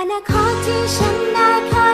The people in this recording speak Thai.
อนาคตที่ฉันได้